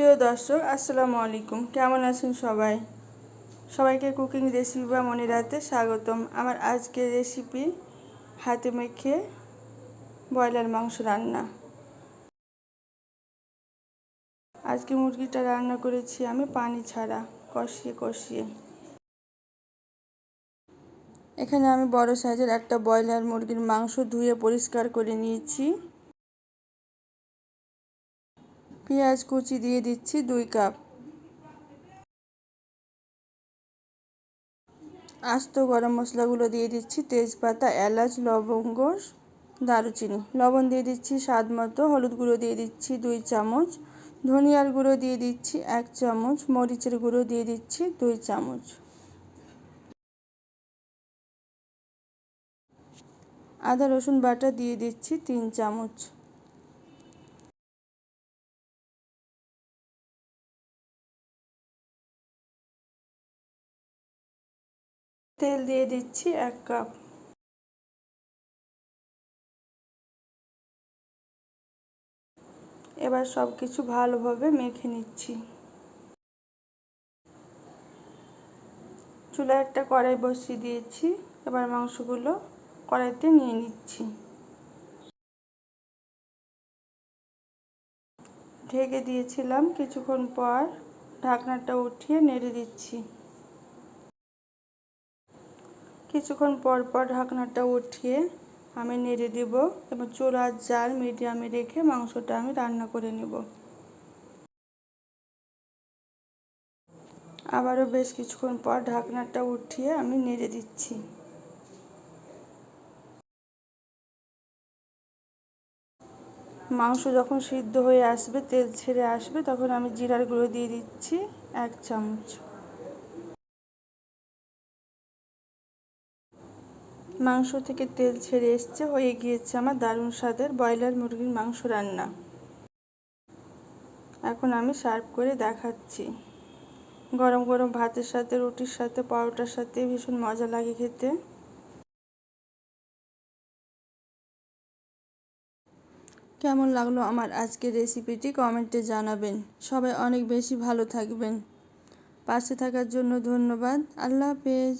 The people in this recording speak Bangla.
প্রিয় দর্শক, আসসালামু আলাইকুম। কেমন আছেন সবাই? সবাইকে কুকিং রেসিপি বা মনে রাতে স্বাগতম। আমার আজকের রেসিপি হাতে মেখে ব্রয়লার মাংস রান্না। আজকে মুরগিটা রান্না করেছি আমি পানি ছাড়া, কষিয়ে কষিয়ে। এখানে আমি বড় সাইজের একটা ব্রয়লার মুরগির মাংস ধুয়ে পরিষ্কার করে নিয়েছি। পেঁয়াজ কুচি দিয়ে দিচ্ছি দুই কাপ। আস্ত গরম মশলাগুলো দিয়ে দিচ্ছি তেজপাতা, এলাচ, লবঙ্গ, দারুচিনি। লবণ দিয়ে দিচ্ছি স্বাদ মতো, হলুদ গুঁড়ো দিয়ে দিচ্ছি দুই চামচ। ধনিয়ার গুঁড়ো দিয়ে দিচ্ছি এক চামচ। মরিচের গুঁড়ো দিয়ে দিচ্ছি দুই চামচ। আদা, রসুন বাটা দিয়ে দিচ্ছি তিন চামচ। তেল দিয়ে দিচ্ছি এক কাপ। এবার সব কিছু ভালোভাবে মেখে নিচ্ছি। চুলায় একটা কড়াই বসিয়ে দিয়েছি। এবার মাংসগুলো কড়াইতে নিয়ে নিচ্ছি। ঢেকে দিয়েছিলাম কিছুক্ষণ পর ঢাকনাটা উঠিয়ে নেড়ে দিচ্ছি। কিছুক্ষণ পর পর ঢাকনাটা উঠিয়ে আমি নেড়ে দিব এবং চুলার জাল মিডিয়ামে রেখে মাংসটা আমি রান্না করে নেব। আবারও বেশ কিছুক্ষণ পর ঢাকনাটা উঠিয়ে আমি নেড়ে দিচ্ছি। মাংস যখন সিদ্ধ হয়ে আসবে, তেল ছেড়ে আসবে, তখন আমি জিরার গুঁড়ো দিয়ে দিচ্ছি এক চামচ। মাংস থেকে তেল ছেড়ে এসছে, হয়ে গিয়েছে আমার দারুণ স্বাদের ব্রয়লার মুরগির মাংস রান্না। এখন আমি সার্ভ করে দেখাচ্ছি। গরম গরম ভাতের সাথে, রুটির সাথে, পরোটার সাথে ভীষণ মজা লাগে খেতে। কেমন লাগল আমার আজকের রেসিপিটি কমেন্টে জানাবেন। সবাই অনেক বেশি ভালো থাকবেন। পাশে থাকার জন্য ধন্যবাদ। আল্লাহ হাফেজ।